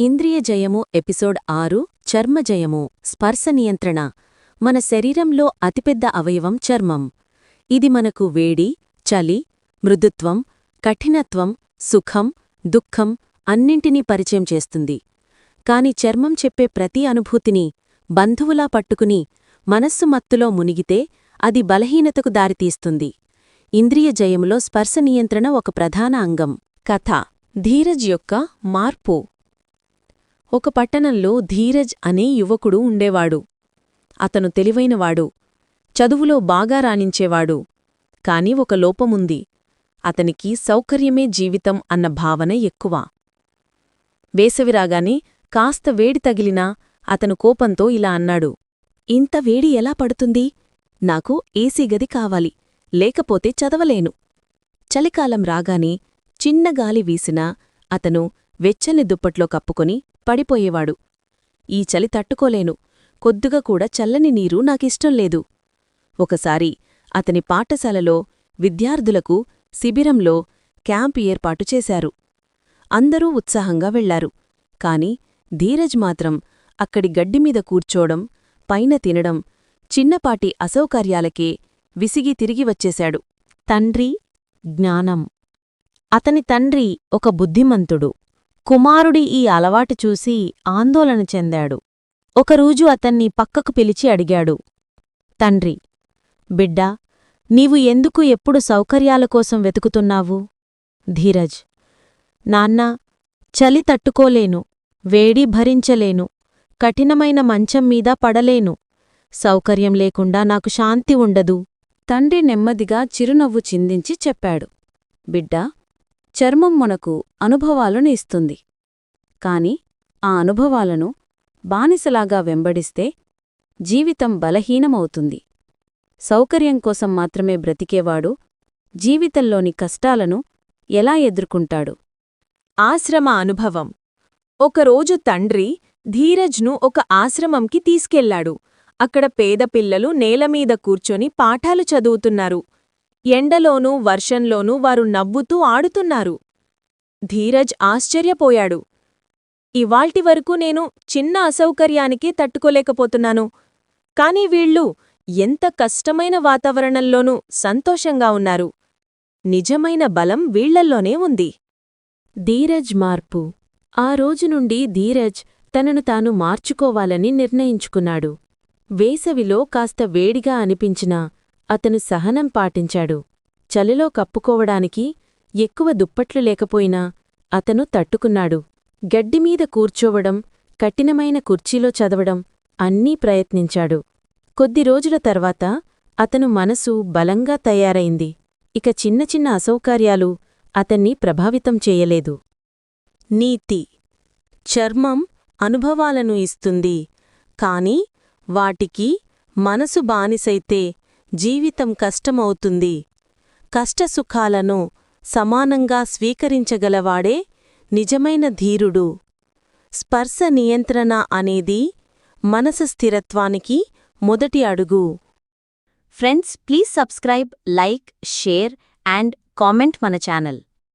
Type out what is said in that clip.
ఇంద్రియ జయము ఎపిసోడ్ ఆరు చర్మజయము స్పర్శ నియంత్రణ. మన శరీరంలో అతిపెద్ద అవయవం చర్మం. ఇది మనకు వేడి చలి మృదుత్వం కఠినత్వం సుఖం దుఃఖం అన్నింటినీ పరిచయం చేస్తుంది. కాని చర్మం చెప్పే ప్రతి అనుభూతిని బంధువులా పట్టుకుని మనస్సు మత్తులో మునిగితే అది బలహీనతకు దారితీస్తుంది. ఇంద్రియ జయములో స్పర్శ నియంత్రణ ఒక ప్రధాన అంగం. కథ. ధీరజ్ యొక్క మార్పు. ఒక పట్టణంలో ధీరజ్ అనే యువకుడు ఉండేవాడు. అతను తెలివైనవాడు. చదువులో బాగా రాణించేవాడు. కాని ఒక లోపముంది. అతనికి సౌకర్యమే జీవితం అన్న భావన ఎక్కువ. వేసవిరాగానే కాస్త వేడి తగిలినా అతను కోపంతో ఇలా అన్నాడు. ఇంత వేడి ఎలా పడుతుంది? నాకు ఏసీ గది కావాలి. లేకపోతే చదవలేను. చలికాలం రాగానే చిన్న గాలి వీసినా అతను వెచ్చని దుప్పట్లో కప్పుకొని పడిపోయేవాడు. ఈ చలి తట్టుకోలేను. కొద్దుగా కూడా చల్లని నీరు నాకిష్టం లేదు. ఒకసారి అతని పాఠశాలలో విద్యార్థులకు శిబిరంలో క్యాంప్ ఏర్పాటు చేశారు. అందరూ ఉత్సాహంగా వెళ్ళారు. కాని ధీరజ్ మాత్రం అక్కడి గడ్డిమీద కూర్చోడం పైన తినడం చిన్నపాటి అసౌకర్యాలకే విసిగి తిరిగి వచ్చేశాడు. తండ్రి జ్ఞానం. అతని తండ్రి ఒక బుద్ధిమంతుడు. కుమారుడి ఈ అలవాటు చూసి ఆందోళన చెందాడు. ఒకరోజు అతన్ని పక్కకు పిలిచి అడిగాడు. తండ్రి బిడ్డా నీవు ఎందుకు ఎప్పుడు సౌకర్యాల కోసం వెతుకుతున్నావు? ధీరజ్ నాన్నా చలి తట్టుకోలేను వేడి భరించలేను కఠినమైన మంచం మీద పడలేను. సౌకర్యం లేకుండా నాకు శాంతి ఉండదు తండ్రి నెమ్మదిగా చిరునవ్వు చిందించి చెప్పాడు. బిడ్డా చర్మం మనకు అనుభవాలను ఇస్తుంది. కాని ఆ అనుభవాలను బానిసలాగా వెంబడిస్తే జీవితం బలహీనమవుతుంది. సౌకర్యం కోసం మాత్రమే బ్రతికేవాడు జీవితంలోని కష్టాలను ఎలా ఎదుర్కొంటాడు? ఆశ్రమ అనుభవం. ఒకరోజు తండ్రి ధీరజ్ను ఒక ఆశ్రమంకి తీసుకెళ్ళాడు. అక్కడ పేద పిల్లలు నేలమీద కూర్చొని పాఠాలు చదువుతున్నారు. ఎండలోనూ వర్షంలోనూ వారు నవ్వుతూ ఆడుతున్నారు. ధీరజ్ ఆశ్చర్యపోయాడు. ఇవాల్టి వరకు నేను చిన్న అసౌకర్యానికి తట్టుకోలేకపోతున్నాను. కాని వీళ్ళు ఎంత కష్టమైన వాతావరణంలోనూ సంతోషంగా ఉన్నారు. నిజమైన బలం వీళ్ళల్లోనే ఉంది. ధీరజ్ మార్పు. ఆ రోజు నుండి ధీరజ్ తనను తాను మార్చుకోవాలని నిర్ణయించుకున్నాడు. వేసవిలో కాస్త వేడిగా అనిపించినా అతను సహనం పాటించాడు. చలిలో కప్పుకోవడానికి ఎక్కువ దుప్పట్లు లేకపోయినా అతను తట్టుకున్నాడు. గడ్డిమీద కూర్చోవడం కఠినమైన కుర్చీలో చదవడం అన్నీ ప్రయత్నించాడు. కొద్ది రోజుల తర్వాత అతను మనసు బలంగా తయారైంది. ఇక చిన్న చిన్న అసౌకర్యాలు అతన్ని ప్రభావితం చేయలేదు. నీతి చర్మం అనుభవాలను ఇస్తుంది. కాని వాటికి మనసు బానిసైతే జీవితం కష్టమవుతుంది. కష్టసుఖాలను సమానంగా స్వీకరించగలవాడే నిజమైన ధీరుడు. స్పర్శ నియంత్రణ అనేది మనసు స్థిరత్వానికి మొదటి అడుగు. Friends please subscribe like share and comment మన ఛానల్.